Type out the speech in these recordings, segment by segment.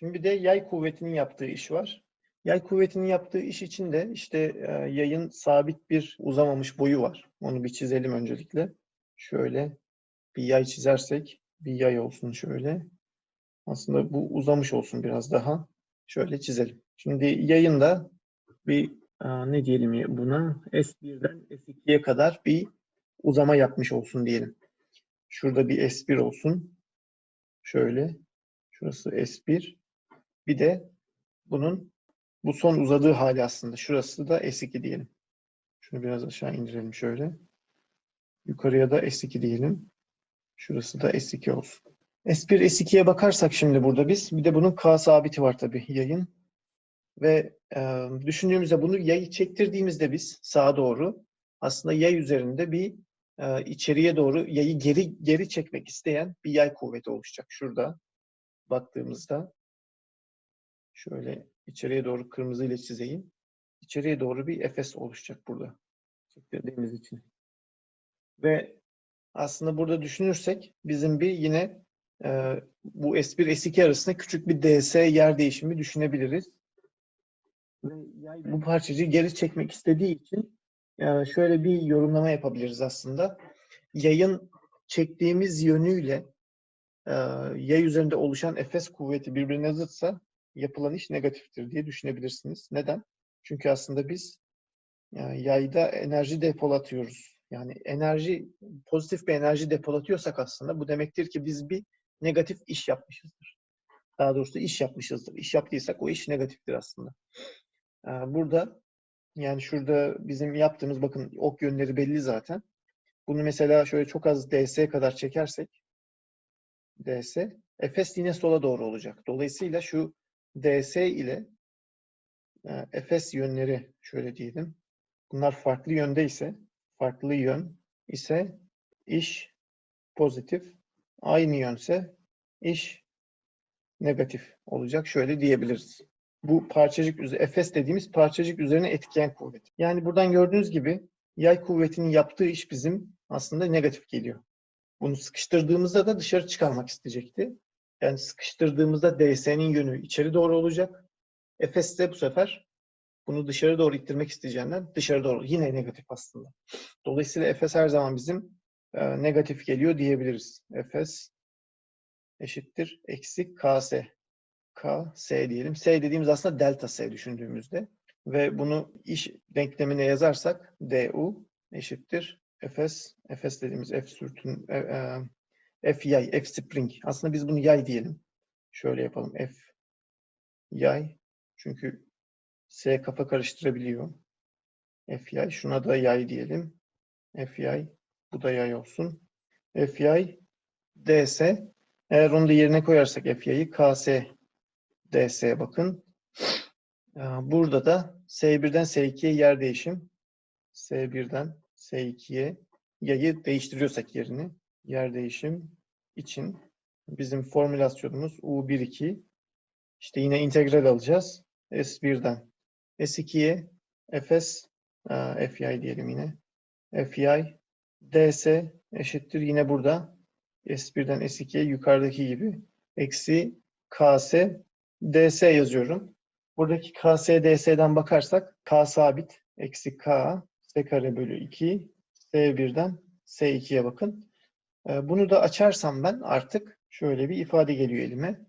Şimdi bir de yay kuvvetinin yaptığı iş var. Yay kuvvetinin yaptığı iş için de işte e, yayın sabit bir uzamamış boyu var. Onu bir çizelim öncelikle. Şöyle bir yay çizersek bir yay olsun şöyle. Aslında bu uzamış olsun biraz daha. Şöyle çizelim. Şimdi yayında bir e, ne diyelim buna S1'den S2'ye kadar bir uzama yapmış olsun diyelim. Şurada bir S1 olsun. Şöyle. Şurası S1. Bir de bunun bu son uzadığı hali aslında. Şurası da S2 diyelim. Şunu biraz aşağı indirelim şöyle. Yukarıya da S2 diyelim. Şurası da S2 olsun. S1, S2'ye bakarsak şimdi burada biz. Bir de bunun K sabiti var tabii yayın. Ve e, düşündüğümüzde bunu yayı çektirdiğimizde biz sağa doğru aslında yay üzerinde bir e, içeriye doğru yayı geri geri çekmek isteyen bir yay kuvveti oluşacak. Şurada baktığımızda şöyle içeriye doğru kırmızı ile çizeyim. İçeriye doğru bir efes oluşacak burada. Çektirdiğimiz için. Ve aslında burada düşünürsek bizim bir yine e, bu S1 S2 arasında küçük bir DS yer değişimi düşünebiliriz. Ve yay bu parçacığı geri çekmek istediği için e, şöyle bir yorumlama yapabiliriz aslında. Yayın çektiğimiz yönüyle e, yay üzerinde oluşan Efes kuvveti birbirine zıtsa yapılan iş negatiftir diye düşünebilirsiniz. Neden? Çünkü aslında biz e, yayda enerji depolatıyoruz. Yani enerji, pozitif bir enerji depolatıyorsak aslında bu demektir ki biz bir negatif iş yapmışızdır. Daha doğrusu iş yapmışızdır. İş yaptıysak o iş negatiftir aslında. E, burada yani şurada bizim yaptığımız bakın ok yönleri belli zaten. Bunu mesela şöyle çok az ds kadar çekersek ds Efes yine sola doğru olacak. Dolayısıyla şu ds ile e, Efes yönleri şöyle diyelim. Bunlar farklı yönde ise farklı yön ise iş pozitif. Aynı yönse iş negatif olacak. Şöyle diyebiliriz. Bu parçacık üzerine, Efes dediğimiz parçacık üzerine etkileyen kuvvet. Yani buradan gördüğünüz gibi yay kuvvetinin yaptığı iş bizim aslında negatif geliyor. Bunu sıkıştırdığımızda da dışarı çıkarmak isteyecekti. Yani sıkıştırdığımızda DS'nin yönü içeri doğru olacak. Efes de bu sefer bunu dışarı doğru ittirmek isteyeceğinden dışarı doğru. Yine negatif aslında. Dolayısıyla Efes her zaman bizim e, negatif geliyor diyebiliriz. Efes eşittir eksi KS. K, S diyelim. S dediğimiz aslında delta S düşündüğümüzde. Ve bunu iş denklemine yazarsak DU eşittir Efes. Efes dediğimiz F sürtün, e, e, F yay, F spring. Aslında biz bunu yay diyelim. Şöyle yapalım. F yay. Çünkü S kafa karıştırabiliyor. F yay. Şuna da yay diyelim. F yay. Bu da yay olsun. F yay DS. Eğer onu da yerine koyarsak F yayı KS DS'ye bakın. Burada da S1'den S2'ye yer değişim. S1'den S2'ye yayı değiştiriyorsak yerini yer değişim için bizim formülasyonumuz U12 işte yine integral alacağız. S1'den S2'ye Fs Fy diyelim yine. Fy ds eşittir yine burada S1'den S2'ye yukarıdaki gibi eksi Ks ds yazıyorum. Buradaki ks ds'den bakarsak k sabit eksi k s kare bölü 2 s1'den s2'ye bakın. Ee, bunu da açarsam ben artık şöyle bir ifade geliyor elime.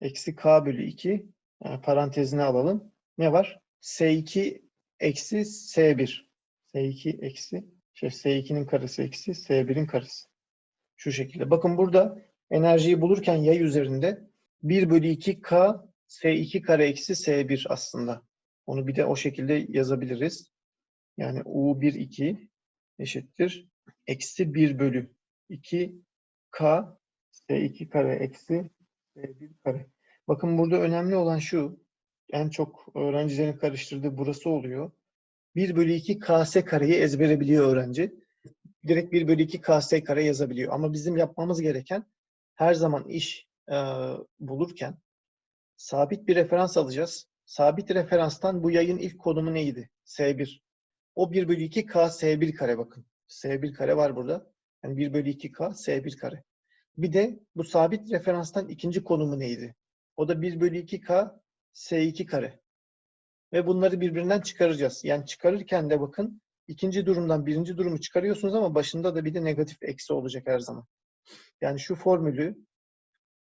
Eksi k bölü 2 e, parantezine alalım. Ne var? s2 eksi s1. s2 eksi şey, s2'nin karesi eksi s1'in karesi. Şu şekilde. Bakın burada enerjiyi bulurken yay üzerinde 1 bölü 2 k S2 kare eksi S1 aslında. Onu bir de o şekilde yazabiliriz. Yani U1 2 eşittir. Eksi 1 bölü 2 K S2 kare eksi S1 kare. Bakın burada önemli olan şu. En çok öğrencilerin karıştırdığı burası oluyor. 1 bölü 2 KS kareyi ezbere biliyor öğrenci. Direkt 1 bölü 2 KS kare yazabiliyor. Ama bizim yapmamız gereken her zaman iş e, bulurken sabit bir referans alacağız. Sabit referanstan bu yayın ilk konumu neydi? S1. O 1 bölü 2 K S1 kare bakın. S1 kare var burada. Yani 1 bölü 2 K S1 kare. Bir de bu sabit referanstan ikinci konumu neydi? O da 1 bölü 2K S2 kare. Ve bunları birbirinden çıkaracağız. Yani çıkarırken de bakın ikinci durumdan birinci durumu çıkarıyorsunuz ama başında da bir de negatif eksi olacak her zaman. Yani şu formülü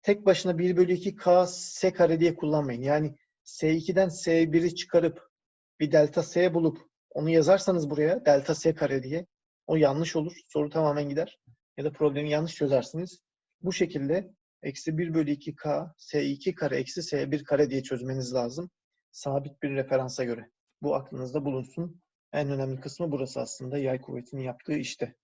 tek başına 1 bölü 2 K S kare diye kullanmayın. Yani S2'den S1'i çıkarıp bir delta S bulup onu yazarsanız buraya delta S kare diye o yanlış olur. Soru tamamen gider. Ya da problemi yanlış çözersiniz. Bu şekilde eksi 1 bölü 2 K S2 kare eksi S1 kare diye çözmeniz lazım. Sabit bir referansa göre. Bu aklınızda bulunsun. En önemli kısmı burası aslında yay kuvvetinin yaptığı işte.